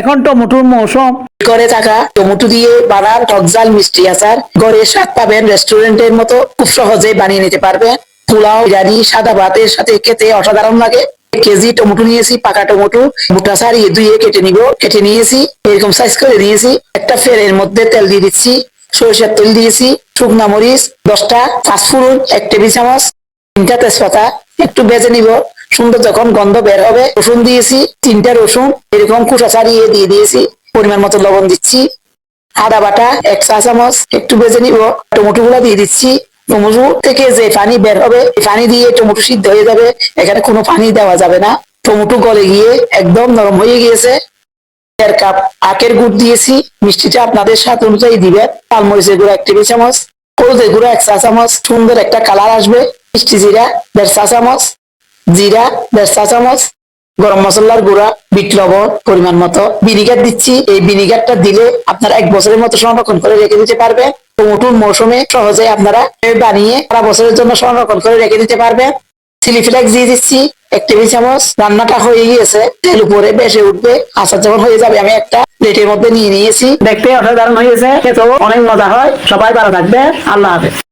এখন টমেটোর মৌসুম। করে থাকা টমেটো দিয়ে বানান টকজাল মিষ্টি আচার, ঘরে স্বাদ পাবেন রেস্টুরেন্টের মতো খুব সহজে বানিয়ে নিতে পারবেন। পোলাও, বিরিয়ানি, সাদা ভাতের সাথে খেতে অসাধারণ লাগে। কেজি টমেটো নিয়েছি, পাকা টমেটো মোটা সারিয়ে ধুয়ে কেটে নিব, কেটে নিয়েছি, এরকম সাইজ করে নিয়েছি একটা ফেরের মধ্যে তেল দিয়ে দিচ্ছি, সরিষার তেল দিয়েছি, শুকনা মরিচ, দশটা পাঁচফোড়ন এক টেবিল চামচ, তিনটা তেজপাতা, একটু বেজে নিব। সুন্দর যখন গন্ধ বের হবে, রসুন দিয়েছি, তিনটা রসুন, এরকম কুচা ছাড়িয়ে দিয়ে দিয়েছি, পরিমাণ মতো লবণ দিচ্ছি, আদা বাটা, এক চা চামচ, একটু বেজে নিব, টমেটো গুলা দিয়ে দিচ্ছি, টমেটো থেকে যে পানি বের হবে পানি দিয়ে টমেটো সিদ্ধ হয়ে যাবে, এখানে কোনো পানি দেওয়া যাবে না, টমেটো গলে গিয়ে একদম নরম হয়ে গিয়েছে দেড় কাপ আখের গুড় দিয়েছি, মিষ্টিটা আপনাদের স্বাদ অনুযায়ী দিবে তালমরিচের গুঁড়া এক টেবিল চামচ, হলুদের গুঁড়া এক চা চামচ, সুন্দর একটা কালার আসবে, মিষ্টি জিরা দেড় চা চামচ জিরা দেড় চামচ, গরম মশলার গুঁড়া, বিট লবণ, পরিমাণ মতো ভিনিগার দিচ্ছি। এই ভিনিগারটা দিলে আপনারা এক বছরের মতো সংরক্ষণ করে রেখে দিতে পারবেন টমেটোর মৌসুমে সহজে আপনারা বানিয়ে সারা বছরের জন্য সংরক্ষণ করে রেখে দিতে পারবেন চিলি ফ্লেক্স দিয়ে দিচ্ছি, এক টেবিল চামচ। রান্নাটা হয়ে গিয়েছে, তেল উপরে বেসে উঠবে, আচার যখন হয়ে যাবে আমি একটা প্লেটের মধ্যে নিয়ে নিয়েছি। দেখতে অসাধারণ হয়েছে, খেতেও অনেক মজা হয়। সবাই ভালো থাকবে আল্লাহ হাফেজ।